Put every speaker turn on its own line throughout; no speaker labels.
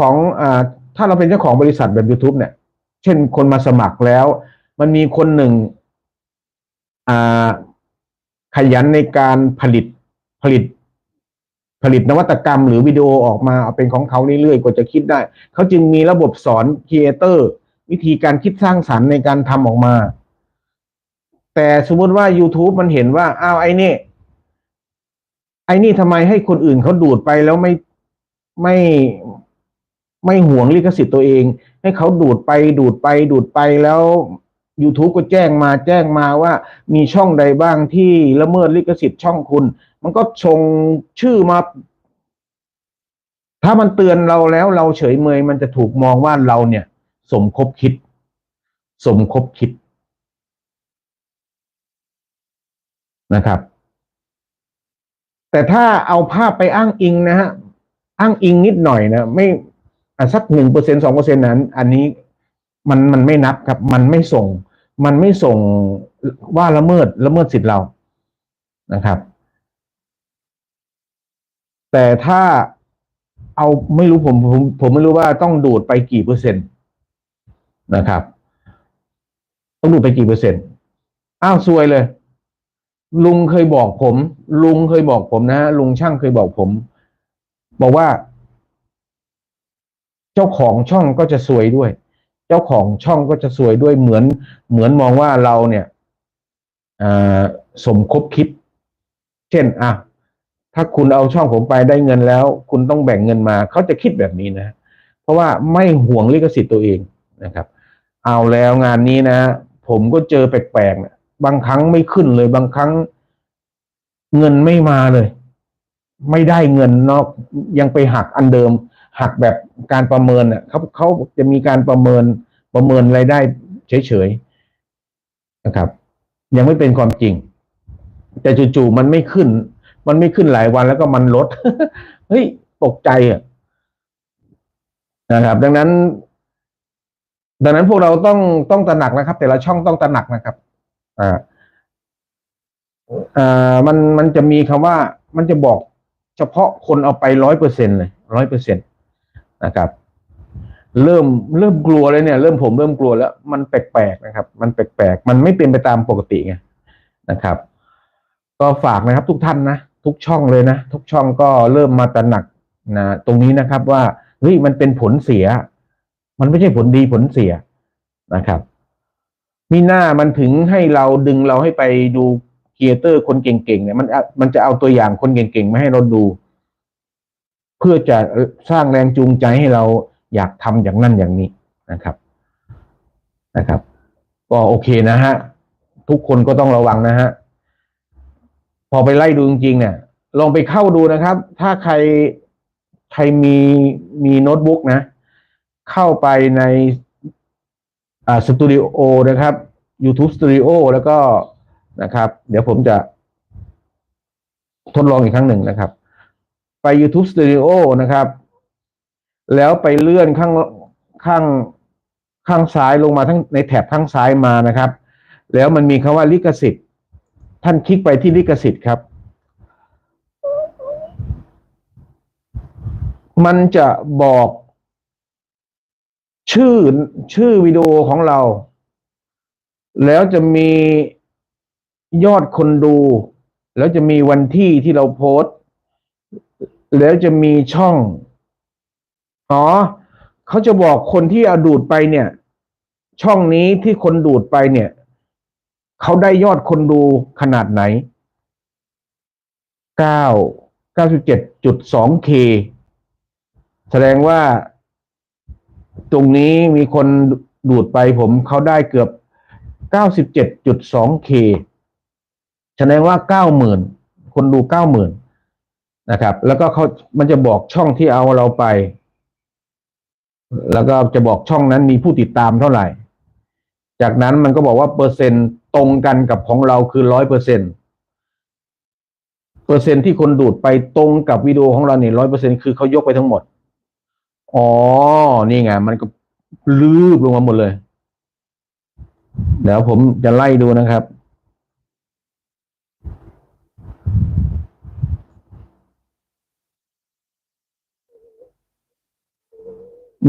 ของอ่าถ้าเราเป็นเจ้าของบริษัทแบบ YouTube เนี่ย เช่นคนมาสมัครแล้ว มันมีคนหนึ่งอ่าขยันในการผลิตผลิตผลิตนวัตกรรมหรือวิดีโอออกมาเอาเป็นของเขาเรื่อยๆกว่าจะคิดได้ เขาจึงมีระบบสอนครีเอเตอร์วิธีการคิดสร้างสรรค์ในการทำออกมา แต่สมมติว่า YouTube มันเห็นว่า อ้าวไอ้นี่ ไอ้นี่ทำไมให้คนอื่นเขาดูดไปแล้วไม่ไม่ ไม่ห่วงลิขสิทธิ์ตัวเอง ให้เขาดูดไปดูดไปดูดไปแล้ว YouTube ก็แจ้งมาแจ้งมาว่า มีช่องใดบ้างที่ละเมิดลิขสิทธิ์ช่องคุณ มันก็ชงชื่อมา ถ้ามันเตือนเราแล้วเราเฉยเมย มันจะถูกมองว่าเราเนี่ย สมคบคิด สมคบคิดนะครับ แต่ถ้าเอาภาพไปอ้างอิงนะฮะ อ้างอิงนิดหน่อยนะไม่ สักหนึ่งเปอร์เซ็นสองเปอร์เซ็นนั้น อันนี้มันมันไม่นับครับ มันไม่ส่ง มันไม่ส่งว่าละเมิดละเมิดสิทธิ์เรานะครับ แต่ถ้าเอาไม่รู้ผมผมผมไม่รู้ว่าต้องดูดไปกี่เปอร์เซ็นต์นะครับ ต้องดูดไปกี่เปอร์เซ็นต์อ้าวซวยเลย ลุงเคยบอกผม ลุงเคยบอกผมนะฮะลุงช่างเคยบอกผม บอกว่า เจ้าของช่องก็จะซวยด้วย เจ้าของช่องก็จะซวยด้วยเหมือน เหมือนมองว่าเราเนี่ยสมคบคิด เช่นอะถ้าคุณเอาช่องผมไปได้เงินแล้ว คุณต้องแบ่งเงินมา เขาจะคิดแบบนี้นะ เพราะว่าไม่ห่วงลิขสิทธิ์ตัวเองนะครับ เอาแล้วงานนี้นะ ผมก็เจอแปลกๆนะบางครั้งไม่ขึ้นเลย บางครั้งเงินไม่มาเลย ไม่ได้เงินนอกยังไปหักอันเดิม หักแบบการประเมินเน่ะเขาเขาจะมีการประเมินประเมินรายได้เฉยๆนะครับ ยังไม่เป็นความจริง แต่จู่ๆมันไม่ขึ้น มันไม่ขึ้นหลายวันแล้วก็มันลดเฮ้ยตกใจอะนะครับ ดังนั้น ดังนั้นพวกเราต้องต้องตระหนักนะครับ แต่ละช่องต้องตระหนักนะครับ อ่าอ่ามันมันจะมีคำว่า มันจะบอกเฉพาะคนเอาไปร้อยเปอร์เซ็นเลยร้อยเปอร์เซ็นต นะครับ เริ่มเริ่มกลัวเลยเนี่ย เริ่มผมเริ่มกลัวแล้ว มันแปลกๆนะครับ มันแปลกๆ มันไม่เป็นไปตามปกติไงนะครับ ก็ฝากนะครับทุกท่านนะทุกช่องเลยนะทุกช่องก็เริ่มมาตระหนักนะตรงนี้นะครับว่าเฮ้ยมันเป็นผลเสีย มันไม่ใช่ผลดีผลเสียนะครับ มีหน้ามันถึงให้เราดึงเราให้ไปดูครีเอเตอร์คนเก่งๆเนี่ยมันมันจะเอาตัวอย่างคนเก่งๆมาให้เราดู เพื่อจะสร้างแรงจูงใจให้เราอยากทำอย่างนั้นอย่างนี้นะครับนะครับ ก็โอเคนะฮะทุกคนก็ต้องระวังนะฮะพอไปไล่ดูจริงๆเนี่ย ลองไปเข้าดูนะครับ ถ้าใครใครมีมีโน้ตบุ๊กนะ เข้าไปในอ่าสตูดิโอนะครับ YouTube Studio แล้วก็นะครับ เดี๋ยวผมจะทดลองอีกครั้งหนึ่งนะครับ ไป YouTube Studio นะครับ แล้วไปเลื่อนข้างข้างข้างซ้ายลงมาทั้งในแถบข้างซ้ายมานะครับ แล้วมันมีคำว่าลิขสิทธิ์ ท่านคลิกไปที่ลิขสิทธิ์ครับ มันจะบอก ชื่อชื่อวิดีโอของเรา แล้วจะมียอดคนดู แล้วจะมีวันที่ที่เราโพสต์ แล้วจะมีช่อง อ๋อเขาจะบอกคนที่อดูดไปเนี่ย ช่องนี้ที่คนดูดไปเนี่ย เขาได้ยอดคนดูขนาดไหน เก้า เก้าสิบเจ็ดจุดสองเค แสดงว่า ตรงนี้มีคนดูดไปผมเขาได้เกือบเก้าสิบเจ็ดจุดสองเค แสดงว่าเก้าหมื่น คนดูเก้าหมื่น นะครับ แล้วก็เขามันจะบอกช่องที่เอาเราไป แล้วก็จะบอกช่องนั้นมีผู้ติดตามเท่าไหร่ จากนั้นมันก็บอกว่าเปอร์เซ็นต์ตรงกันกับของเราคือร้อยเปอร์เซ็นเปอร์เซ็นที่คนดูดไปตรงกับวิดีโอของเราเนี่ยร้อยเปอร์เซ็นคือเขายกไปทั้งหมด อ๋อ นี่ไงมันก็ลืบลงมาหมดเลย เดี๋ยวผมจะไล่ดูนะครับ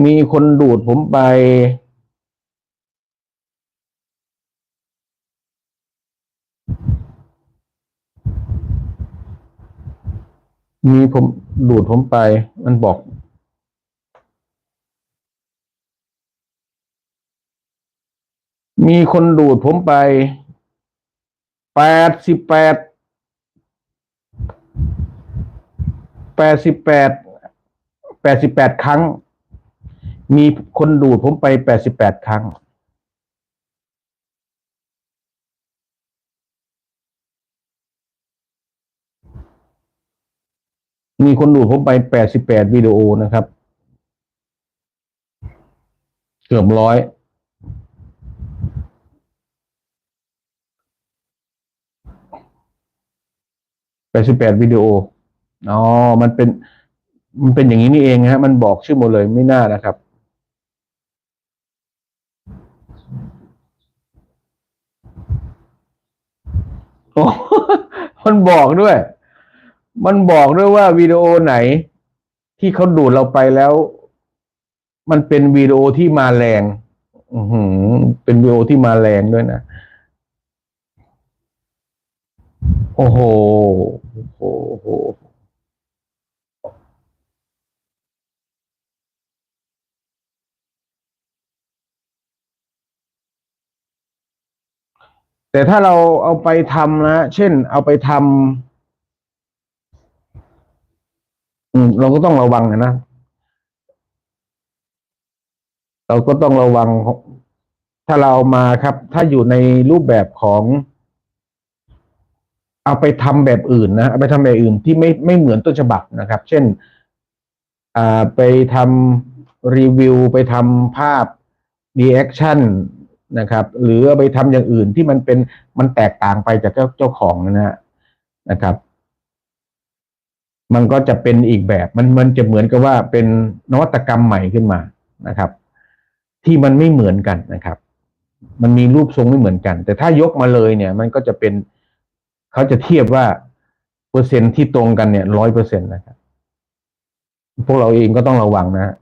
มีคนดูดผมไป มีผมดูดผมไป มันบอก มีคนดูดผมไปแปดสิบแปดแปดสิบแปดแปดสิบแปดครั้ง มีคนดูดผมไปแปดสิบแปดครั้ง มีคนดูดผมไปแปดสิบแปดวิดีโอนะครับ เกือบร้อยแปดสิบแปดวิดีโอ อ๋อ มันเป็น มันเป็นอย่างนี้นี่เองฮะ มันบอกชื่อหมดเลยไม่น่านะครับ โอ้ มัน บอกด้วย มันบอกด้วยว่าวิดีโอไหน ที่เขาดูดเราไปแล้ว มันเป็นวิดีโอที่มาแรง อืเป็นวิดีโอที่มาแรงด้วยนะโอ้โหโอ้โหโอ้โห แต่ถ้าเราเอาไปทำนะเช่น เอาไปทำเราก็ต้องระวังนะเราก็ต้องระวัง ถ้าเรามาครับ ถ้าอยู่ในรูปแบบของ เอาไปทำแบบอื่นนะเอาไปทำแบบอื่นที่ไม่ไม่เหมือนต้นฉบับนะครับ เช่นอ่าไปทำรีวิว ไปทำภาพรีแอคชั่น นะครับ หรือเอาไปทำอย่างอื่นที่มันเป็นมันแตกต่างไปจากเจ้าของนะฮะนะครับ มันก็จะเป็นอีกแบบมันมันจะเหมือนกับว่าเป็นนวัตกรรมใหม่ขึ้นมานะครับ ที่มันไม่เหมือนกันนะครับ มันมีรูปทรงไม่เหมือนกัน แต่ถ้ายกมาเลยเนี่ย มันก็จะเป็นเขาจะเทียบว่าเปอร์เซ็นที่ตรงกันเนี่ยร้อยเปอร์เซ็นต์นะครับ พวกเราเองก็ต้องระวังนะ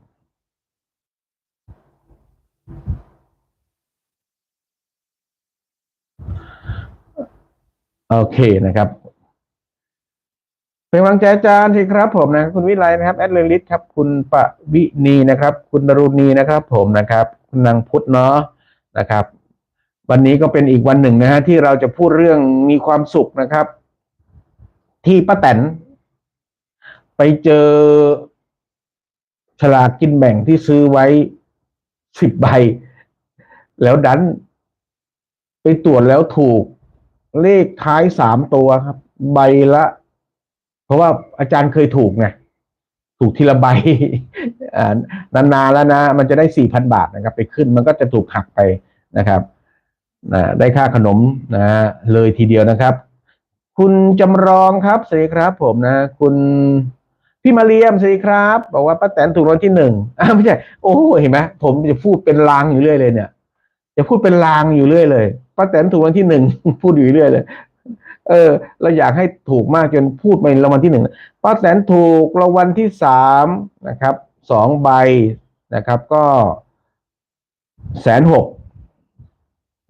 โอเคนะครับ เป็นกำลังใจอาจารย์สิครับผมนะ คุณวิไลนะครับแอดเลลิสครับ คุณปะวินีนะครับ คุณดรุณีนะครับ ผมนะครับ คุณนางพุทธเนาะนะครับ วันนี้ก็เป็นอีกวันหนึ่งนะฮะที่เราจะพูดเรื่องมีความสุขนะครับ ที่ป้าแตนไปเจอฉลากกินแบ่งที่ซื้อไว้สิบใบ แล้วดัน ไปตรวจแล้วถูก เลขท้ายสามตัวครับ ใบละ เพราะว่าอาจารย์เคยถูกไงถูกทีละใบนานๆแล้วนะ มันจะได้สี่พันบาทนะครับ ไปขึ้นมันก็จะถูกหักไปนะครับนะได้ค่าขนมนะเลยทีเดียวนะครับ คุณจำลองครับสวัสดีครับผมนะ คุณพี่มาเรียมสวัสดีครับ บอกว่าป้าแตนถูกรางวัลที่หนึ่งอ้าวไม่ใช่ โอ้เห็นไหมผมจะพูดเป็นลางอยู่เรื่อยเลยเนี่ย จะพูดเป็นลางอยู่เรื่อยเลย ป้าแตนถูกรางวัลที่หนึ่ง พูดอยู่เรื่อยเลย เออ เราอยากให้ถูกมากจนพูดไปรางวัลที่หนึ่งป้าแตนถูกรางวัลที่สามนะครับสองใบนะครับ ก็แสนหก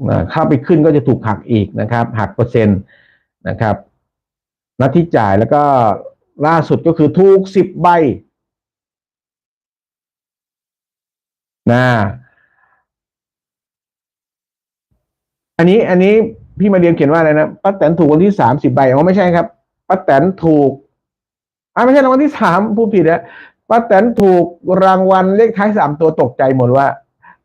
นะเข้าไปขึ้นก็จะถูกหักอีกนะครับ หักเปอร์เซ็นต์นะครับนัดที่จ่ายแล้วก็ล่าสุดก็คือถูกสิบใบนะ อันนี้อันนี้พี่มาเรียนเขียนว่าอะไรนะป้าแตนถูกวันที่สามสิบใบอ๋อไม่ใช่ครับป้าแตนถูกอ่าไม่ใช่รางวัลที่สามผู้ผิดนะป้าแตนถูกรางวัลเลขท้ายสามตัวตกใจหมดว่า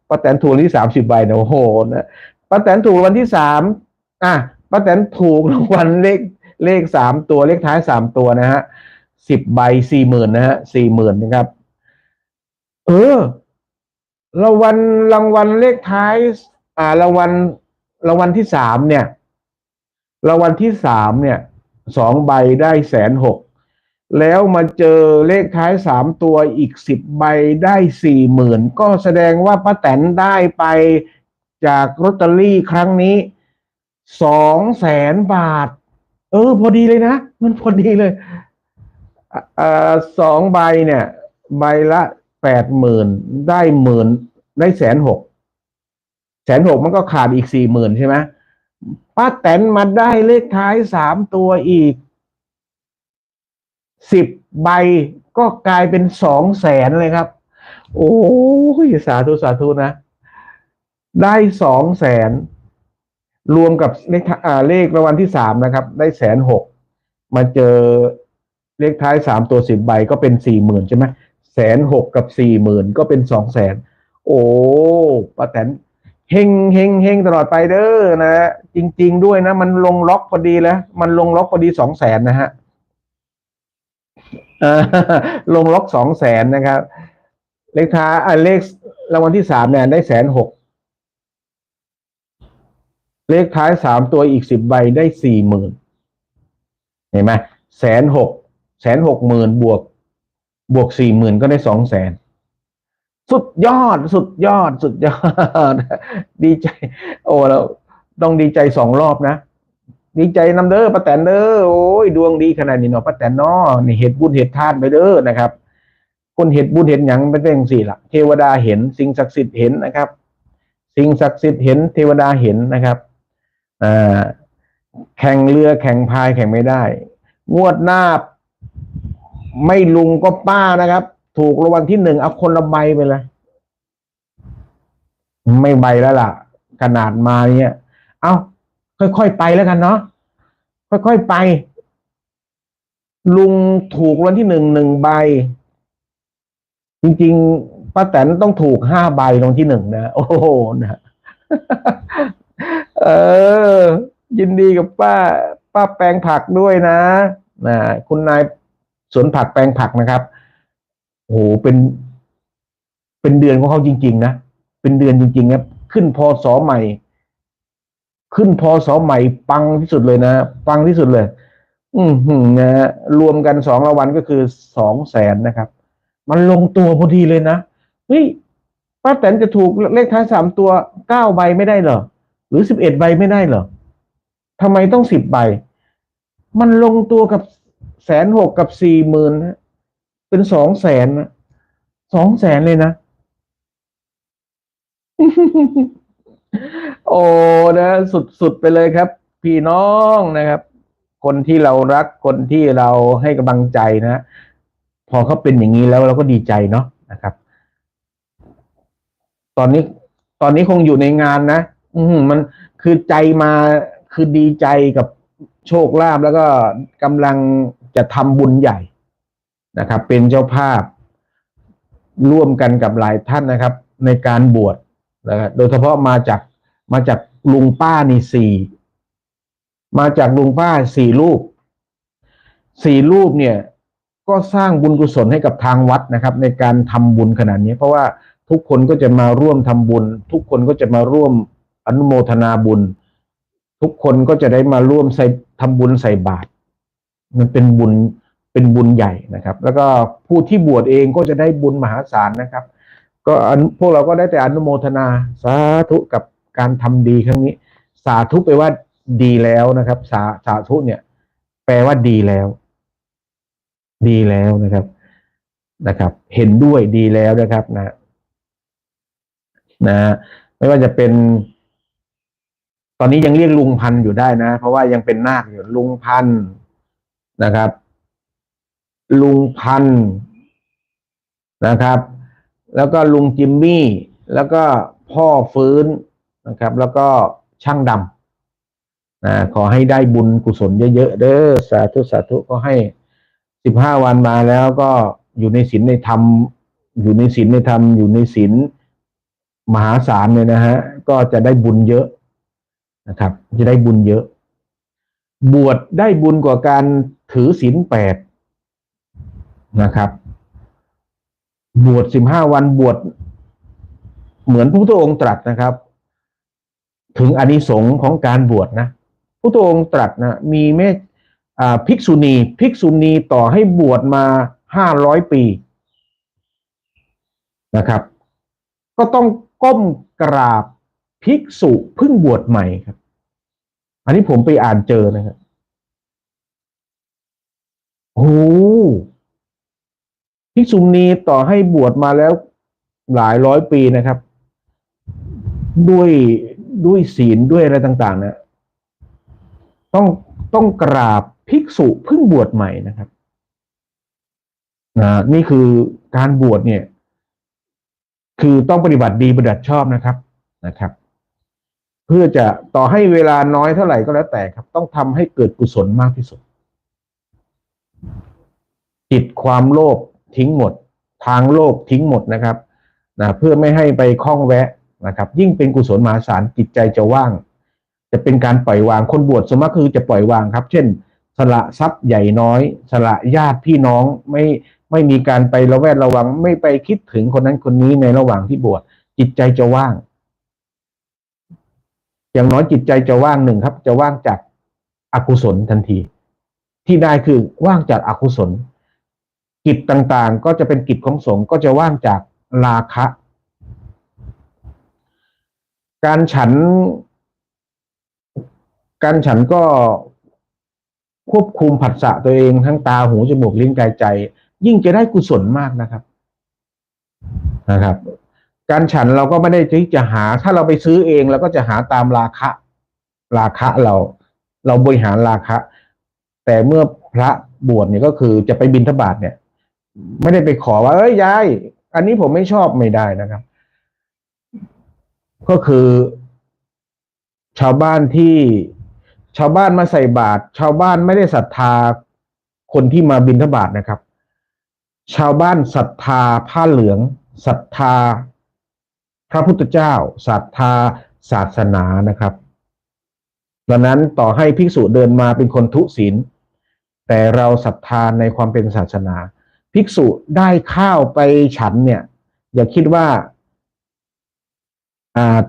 ป้าแตนถูกวันที่สามสิบใบนะโอ้โหนะป้าแตนถูกรางวัลที่สามอะป้าแตนถูกรางวัลเลขเลขสามตัวเลขท้ายสามตัวนะฮะสิบใบสี่หมื่นนะฮะสี่หมื่นนะครับ เออรางวัลรางวัลเลขท้าย อ่ารางวัล รางวัลที่สามเนี่ยรางวัลที่สามเนี่ยสองใบได้แสนหกแล้วมาเจอเลขท้ายสามตัวอีกสิบใบได้สี่หมื่นก็แสดงว่าป้าแตนได้ไปจากลอตเตอรี่ครั้งนี้สองแสนบาท เออ พอดีเลยนะ มันพอดีเลยอสองใบเนี่ย ใบละแปดหมื่นได้หมื่นได้แสนหก แสนหกมันก็ขาดอีกสี่หมื่นใช่ไหมป้าแตนมาได้เลขท้ายสามตัวอีกสิบใบก็กลายเป็นสองแสนเลยครับ โอ้ยสาธุสาธุนะ ได้สองแสนรวมกับเลขอ่าเลขรางวัลที่สามนะครับ ได้แสนหกมาเจอเลขท้ายสามตัวสิบใบก็เป็นสี่หมื่นใช่ไหมแสนหกกับสี่หมื่นก็เป็นสองแสนโอ้ป้าแตน เฮงเฮงเฮงตลอดไปเด้อนะจริง ๆ ด้วยนะ มันลงล็อกพอดีแล้วมันลงล็อกพอดีสองแสนนะฮะลงล็อกสองแสนนะครับ เลขท้ายอ่าเลขรางวัลที่สามเนี่ยได้แสนหกเลขท้ายสามตัวอีกสิบใบได้สี่หมื่นเห็นไหมแสนหกแสนหกหมื่นบวก บวกสี่หมื่นก็ได้สองแสน สุดยอด สุดยอด สุดยอด ดีใจ โอ้เราต้องดีใจสองรอบนะ ดีใจนำเด้อป้าแตนเด้อโอ้ยดวงดีขนาดนี้เนาะป้าแตนเนาะนี่เห็ดบุญเห็ดทานไปเด้อนะครับ คนเห็ดบุญเห็ดหยังเป็นเรื่องสี่ละเทวดาเห็น สิ่งศักดิ์สิทธิ์เห็นนะครับ สิ่งศักดิ์สิทธิ์เห็น เทวดาเห็นนะครับอ่าแข่งเรือแข่งพายแข่งไม่ได้ งวดหน้า ไม่ลุงก็ป้านะครับ ถูกรางวัลที่หนึ่งเอาคนละใบไปเลยไม่ใบแล้วล่ะ ขนาดมาเนี่ย เอาค่อยๆไปแล้วกันเนาะค่อยๆไป ลุงถูกรางวัลที่หนึ่งหนึ่งใบ จริงๆป้าแตนต้องถูกห้าใบรางวัลที่หนึ่งนะโอ้โหนะเออ ยินดีกับป้า ป้าแปลงผักด้วยนะนะคุณนายสวนผักแปลงผักนะครับ โอ้โหเป็นเป็นเดือนของเขาจริง ๆ นะ เป็นเดือนจริงๆครับขึ้นพอสอใหม่ ขึ้นพอสอใหม่ ปังที่สุดเลยนะปังที่สุดเลย อือหือนะฮะรวมกันสองรางวัลก็คือสองแสนนะครับ มันลงตัวพอดีเลยนะเฮ้ยป้าแตนจะถูกเลขท้ายสามตัวเก้าใบไม่ได้เหรอหรือสิบเอ็ดใบไม่ได้เหรอทำไมต้องสิบใบ มันลงตัวกับแสนหกกับสี่หมื่นนะ เป็นสองแสนนะสองแสนเลยนะ โอ้นะสุดๆไปเลยครับ พี่น้องนะครับ คนที่เรารักคนที่เราให้กำลังใจนะพอเขาเป็นอย่างนี้แล้วเราก็ดีใจเนาะนะครับ ตอนนี้ ตอนนี้คงอยู่ในงานนะอืมันคือใจมาคือดีใจกับโชคลาภแล้วก็กำลังจะทำบุญใหญ่ นะครับ เป็นเจ้าภาพร่วมกันกับหลายท่านนะครับ ในการบวชนะครับโดยเฉพาะมาจากมาจากลุงป้านี่สี่มาจากลุงป้าสี่รูปสี่รูปเนี่ยก็สร้างบุญกุศลให้กับทางวัดนะครับ ในการทำบุญขนาดนี้ เพราะว่าทุกคนก็จะมาร่วมทำบุญ ทุกคนก็จะมาร่วมอนุโมทนาบุญ ทุกคนก็จะได้มาร่วมใส่ทำบุญใส่บาตรมันเป็นบุญ เป็นบุญใหญ่นะครับ แล้วก็ผู้ที่บวชเองก็จะได้บุญมหาศาลนะครับ ก็พวกเราก็ได้แต่อนุโมทนาสาธุกับการทำดีครั้งนี้ สาธุแปว่าดีแล้วนะครับ สาสาธุเนี่ย แปลว่าดีแล้ว ดีแล้วนะครับนะครับ เห็นด้วยดีแล้วนะครับนะ นะ ไม่ว่าจะเป็น ตอนนี้ยังเรียกลุงพันอยู่ได้นะ เพราะว่ายังเป็นนาคอยู่ลุงพันนะครับ ลุงพันนะครับ แล้วก็ลุงจิมมี่ แล้วก็พ่อฟื้นนะครับ แล้วก็ช่างดำนะขอให้ได้บุญกุศลเยอะๆเด้อสาธุสาธุก็ให้สิบห้าวันมาแล้วก็อยู่ในศีลในธรรม อยู่ในศีลในธรรม อยู่ในศีลมหาศาลเนี่ยนะฮะ ก็จะได้บุญเยอะนะครับ จะได้บุญเยอะ บวชได้บุญกว่าการถือศีลแปด นะครับ บวชสิบห้าวันบวชเหมือนพระพุทธองค์ตรัสนะครับ ถึงอนิสงส์ของการบวชนะพระพุทธองค์ตรัสนะมีเมตภิกษุณี ภิกษุณีต่อให้บวชมาห้าร้อยปีนะครับ ก็ต้องก้มกราบภิกษุเพิ่งบวชใหม่ครับ อันนี้ผมไปอ่านเจอนะครับโอ้ ภิกษุณีต่อให้บวชมาแล้วหลายร้อยปีนะครับ ด้วยด้วยศีลด้วยอะไรต่างๆนะต้องต้องกราบภิกษุเพิ่งบวชใหม่นะครับนะนี่คือการบวชเนี่ย คือต้องปฏิบัติดีปฏิบัติชอบนะครับนะครับ เพื่อจะต่อให้เวลาน้อยเท่าไหร่ก็แล้วแต่ครับ ต้องทำให้เกิดกุศลมากที่สุดจิตความโลภ ทิ้งหมด ทางโลภทิ้งหมดนะครับนะเพื่อไม่ให้ไปคล้องแวะนะครับ ยิ่งเป็นกุศลมหาศาลจิตใจจะว่าง จะเป็นการปล่อยวางคนบวชสมมติคือจะปล่อยวางครับ เช่น สละทรัพย์ใหญ่น้อย สละญาติพี่น้องไม่ไม่มีการไประแวดระวัง ไม่ไปคิดถึงคนนั้นคนนี้ในระหว่างที่บวชจิตใจจะว่าง อย่างน้อยจิตใจจะว่างหนึ่งครับ จะว่างจากอากุศลทันที ที่ได้คือว่างจากอากุศล กิจต่างๆ ก็จะเป็นกิจของสงฆ์ก็จะว่างจากราคะ การฉัน การฉันก็ควบคุมผัสสะตัวเองทั้งตาหูจมูกลิ้นกายใจ ยิ่งจะได้กุศลมากนะครับนะครับ การฉันเราก็ไม่ได้ที่จะหา ถ้าเราไปซื้อเองเราก็จะหาตามราคะ ราคะเรา เราบริหารราคะ แต่เมื่อพระบวชเนี่ยก็คือจะไปบิณฑบาตเนี่ย ไม่ได้ไปขอว่าเอ้ยยาย อันนี้ผมไม่ชอบไม่ได้นะครับ ก็คือ ชาวบ้านที่ชาวบ้านมาใส่บาตรชาวบ้านไม่ได้ศรัทธาคนที่มาบิณฑบาตนะครับ ชาวบ้านศรัทธาผ้าเหลืองศรัทธา พระพุทธเจ้าศรัทธาศาสนานะครับดังนั้นต่อให้ภิกษุเดินมาเป็นคนทุศีลแต่เราศรัทธาในความเป็นศาสนา ภิกษุได้ข้าวไปฉันเนี่ย อย่าคิดว่า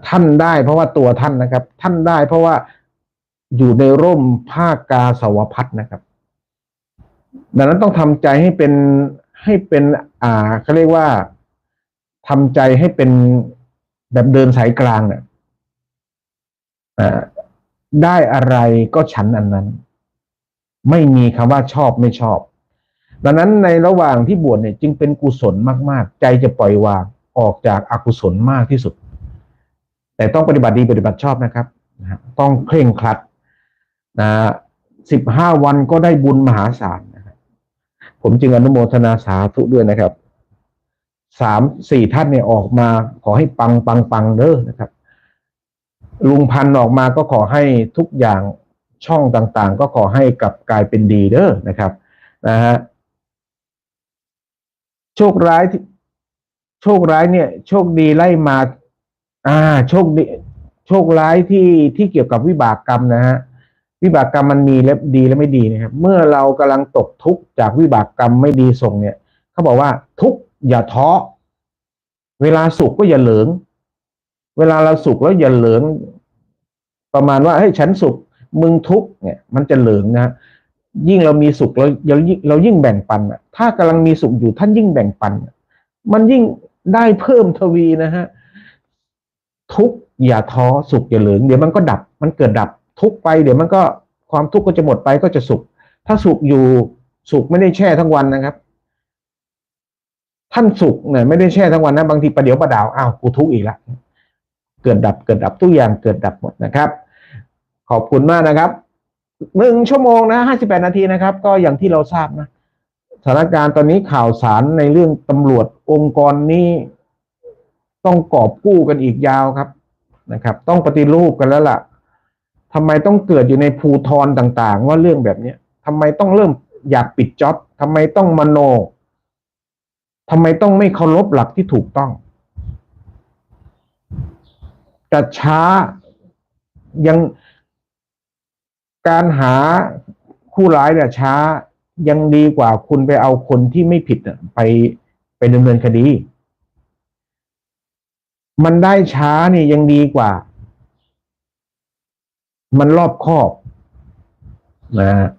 ท่านได้เพราะว่าตัวท่านนะครับ ท่านได้เพราะว่าอยู่ในร่มผ้ากาสาวพัดนะครับ ดังนั้นต้องทำใจให้เป็นให้เป็น อ่าเขาเรียกว่าทำใจให้เป็นแบบเดินสายกลางเนี่ยได้อะไรก็ฉันอันนั้น ไม่มีคำว่าชอบไม่ชอบ ดังนั้นในระหว่างที่บวชเนี่ยจึงเป็นกุศลมาก ๆ ใจจะปล่อยวางออกจากอากุศลมากที่สุด แต่ต้องปฏิบัติดีปฏิบัติชอบนะครับนะต้องเคร่งครัดนะสิบห้าวันก็ได้บุญมหาศาลนะครับผมจึงอนุโมทนาสาธุด้วยนะครับสามสี่ท่านเนี่ยออกมาขอให้ปังปังปังเด้อนะครับ ลุงพันออกมาก็ขอให้ทุกอย่างช่องต่างๆ ก็ขอให้กลับกลายเป็นดีเด้อนะครับนะฮะ โชคร้ายที่โชคร้ายเนี่ย โชคดีไล่มา อ่า โชคดี โชคร้ายที่ที่เกี่ยวกับวิบากกรรมนะฮะวิบากกรรมมันมีและดีและไม่ดีนะครับ เมื่อเรากำลังตกทุกข์จากวิบากกรรมไม่ดีส่งเนี่ยเขาบอกว่าทุกข์อย่าท้อเวลาสุขก็อย่าเหลิงเวลาเราสุขแล้วอย่าเหลิงประมาณว่าให้ยฉันสุขมึงทุกข์เนี่ย มันจะเหลิงนะ ยิ่งเรามีสุขเราเรายิ่งเรายิ่งแบ่งปันอะถ้ากำลังมีสุขอยู่ท่านยิ่งแบ่งปัน มันยิ่งได้เพิ่มทวีนะฮะทุกอย่าท้อสุขอย่าเหลิงเดี๋ยวมันก็ดับ มันเกิดดับทุกไป เดี๋ยวมันก็ความทุกข์ก็จะหมดไปก็จะสุข ถ้าสุขอยู่สุขไม่ได้แช่ทั้งวันนะครับ ท่านสุขเนี่ยไม่ได้แช่ทั้งวันนะบางทีประเดี๋ยวประดาวอ้าวกูทุกข์อีกล้วเกิดดับเกิดดับทุกอย่างเกิดดับหมดนะครับ ขอบคุณมากนะครับ หนึ่งชั่วโมงนะห้าสิบแปดนาทีนะครับ ก็อย่างที่เราทราบนะสถานการณ์ตอนนี้ข่าวสารในเรื่องตำรวจองค์กรนี้ต้องกอบกู้กันอีกยาวครับนะครับ ต้องปฏิรูปกันแล้วล่ะทำไมต้องเกิดอยู่ในภูทรต่างๆ ว่าเรื่องแบบนี้ทำไมต้องเริ่มอยากปิดจ็อบทำไมต้องมโนทำไมต้องไม่เคารพหลักที่ถูกต้องแต่ช้ายัง การหาคู่ร้ายเนี่ยช้ายังดีกว่าคุณไปเอาคนที่ไม่ผิดน่ะไปไปดำเนินคดี มันได้ช้านี่ยังดีกว่า มันรอบคอบนะฮะ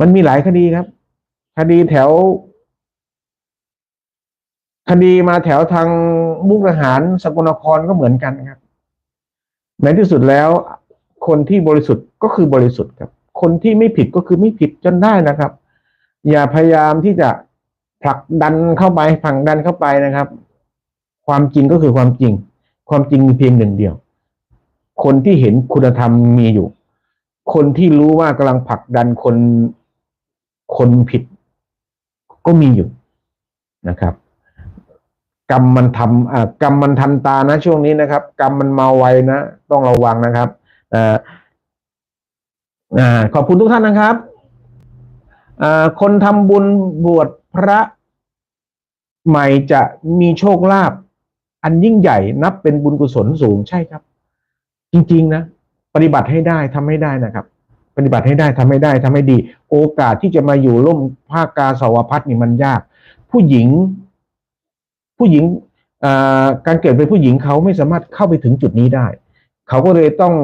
มันมีหลายคดีครับ คดีแถว คดีมาแถวทางมุกดาหารสกลนครก็เหมือนกันครับ ในที่สุดแล้ว คนที่บริสุทธิ์ก็คือบริสุทธิ์ครับ คนที่ไม่ผิดก็คือไม่ผิดจนได้นะครับ อย่าพยายามที่จะผลักดันเข้าไปผลักดันเข้าไปนะครับ ความจริงก็คือความจริง ความจริงมีเพียงหนึ่งเดียว คนที่เห็นคุณธรรมมีอยู่ คนที่รู้ว่ากำลังผลักดันคนคนผิด ก็มีอยู่นะครับกรรมมันทำอ่ากรรมมันทันตานะช่วงนี้นะครับ กรรมมันมาไวนะ ต้องระวังนะครับ ขอบคุณทุกท่านนะครับอ่าคนทำบุญบวชพระใหม่จะมีโชคลาภอันยิ่งใหญ่นับเป็นบุญกุศลสูงใช่ครับ จริง ๆ นะ ปฏิบัติให้ได้ทำให้ได้นะครับ ปฏิบัติให้ได้ทำให้ได้ทำให้ดี โอกาสที่จะมาอยู่ร่วมภาคกาสาวพัฒน์นี่มันยาก ผู้หญิง ผู้หญิงอ่าการเกิดเป็นผู้หญิงเขาไม่สามารถเข้าไปถึงจุดนี้ได้ เขาก็เลยต้อง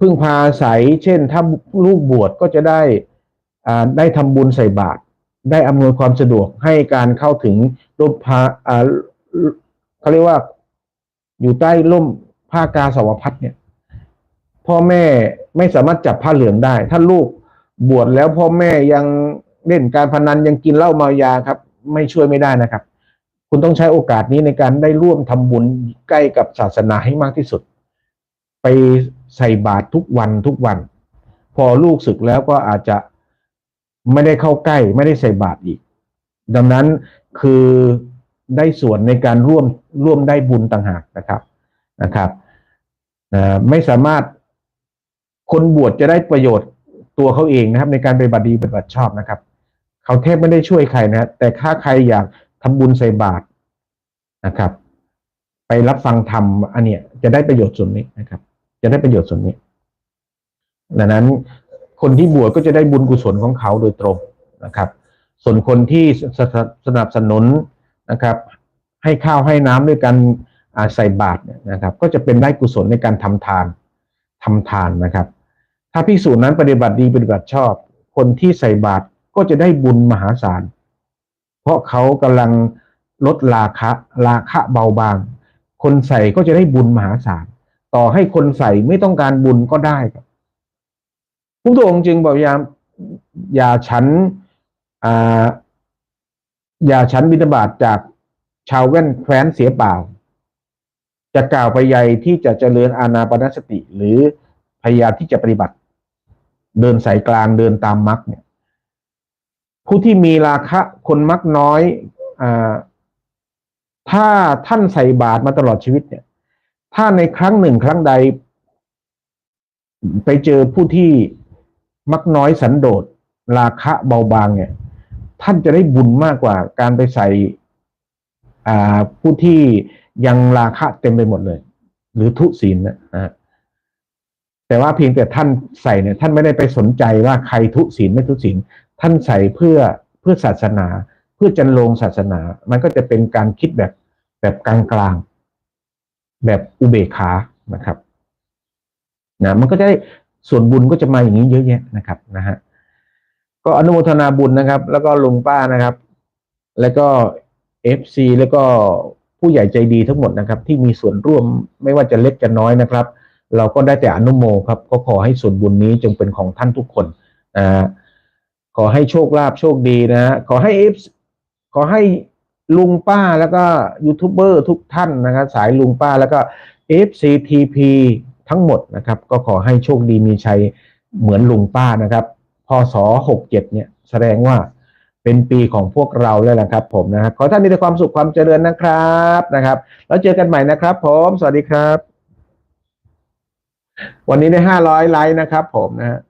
พึ่งพาอาศัย เช่น ถ้าลูกบวชก็จะได้ได้ทำบุญใส่บาตรได้อำนวยความสะดวกให้การเข้าถึงร่มพาอ่าเขาเรียกว่าอยู่ใต้ร่มผ้ากาสาวพัดเนี่ย พ่อแม่ไม่สามารถจับผ้าเหลืองได้ ถ้าลูกบวชแล้วพ่อแม่ยังเล่นการพนันยังกินเหล้าเมายาครับ ไม่ช่วยไม่ได้นะครับ คุณต้องใช้โอกาสนี้ในการได้ร่วมทำบุญใกล้กับศาสนาให้มากที่สุด ไป ใส่บาตรทุกวันทุกวัน พอลูกศึกแล้วก็อาจจะไม่ได้เข้าใกล้ ไม่ได้ใส่บาตรอีก ดังนั้นคือได้ส่วนในการร่วมร่วมได้บุญต่างหากนะครับนะครับไม่สามารถคนบวชจะได้ประโยชน์ตัวเขาเองนะครับ ในการปฏิบัติดีปฏิบัติชอบนะครับ เขาแทบไม่ได้ช่วยใครนะแต่ถ้าใครอยากทำบุญใส่บาตรนะครับ ไปรับฟังธรรมอันเนี้ยจะได้ประโยชน์ส่วนนี้นะครับ จะได้ประโยชน์ส่วนนี้ดังนั้นคนที่บวชก็จะได้บุญกุศลของเขาโดยตรงนะครับ ส่วนคนที่สนับสนุนนะครับ ให้ข้าวให้น้ำด้วยการใส่บาตรนะครับ ก็จะเป็นได้กุศลในการทำทานทำทานนะครับ ถ้าพิสูจน์นั้นปฏิบัติดีปฏิบัติชอบ คนที่ใส่บาตรก็จะได้บุญมหาศาล เพราะเขากำลังลดราคะราคะเบาบาง คนใส่ก็จะได้บุญมหาศาล ต่อให้คนใส่ไม่ต้องการบุญก็ได้ครับพระพุทธองค์จึงบอกอย่าอย่าฉันอ่าอย่าฉันบิณฑบาตจากชาวแว่นแคว้นเสียเปล่า จะกล่าวไปใหญ่ที่จะเจริญอานาปนสติ หรือพยายามที่จะปฏิบัติ เดินสายกลางเดินตามมรรคเนี่ย ผู้ที่มีราคะคนมักน้อยอาถ้าท่านใส่บาตรมาตลอดชีวิตเนี่ย ถ้าในครั้งหนึ่งครั้งใด ไปเจอผู้ที่มักน้อยสันโดษราคะเบาบางเนี่ย ท่านจะได้บุญมากกว่าการไปใส่ผู้ที่ยังราคะเต็มไปหมดเลย หรือทุศีลนนะฮะแต่ว่าเพียงแต่ท่านใส่เนี่ย ท่านไม่ได้ไปสนใจว่าใครทุศีลไม่ทุศีลท่านใส่เพื่อเพื่อศาสนา เพื่อจันลงศาสนา มันก็จะเป็นการคิดแบบแบบกลางๆ แบบอุเบกขานะครับนะมันก็จะได้ส่วนบุญก็จะมาอย่างนี้เยอะแยะนะครับนะฮะก็อนุโมทนาบุญนะครับ แล้วก็ลุงป้านะครับ แล้วก็เอฟซีแล้วก็ผู้ใหญ่ใจดีทั้งหมดนะครับ ที่มีส่วนร่วมไม่ว่าจะเล็กจะน้อยนะครับ เราก็ได้แต่อนุโมครับ ก็ขอให้ส่วนบุญนี้จงเป็นของท่านทุกคนนะฮะขอให้โชคลาภโชคดีนะฮะขอให้เอฟขอให้ ลุงป้าแล้วก็ยูทูบเบอร์ทุกท่านนะครับสายลุงป้าแล้วก็ FCTP ทั้งหมดนะครับ ก็ขอให้โชคดีมีชัยเหมือนลุงป้านะครับพศหกเจ็ดเนี่ยแสดงว่าเป็นปีของพวกเราแล้วนะครับ ผมนะครับขอท่านมีแต่ความสุขความเจริญนะครับนะครับ แล้วเจอกันใหม่นะครับ ผมสวัสดีครับ วันนี้ได้ห้าร้อยไลค์นะครับ ผมนะฮะ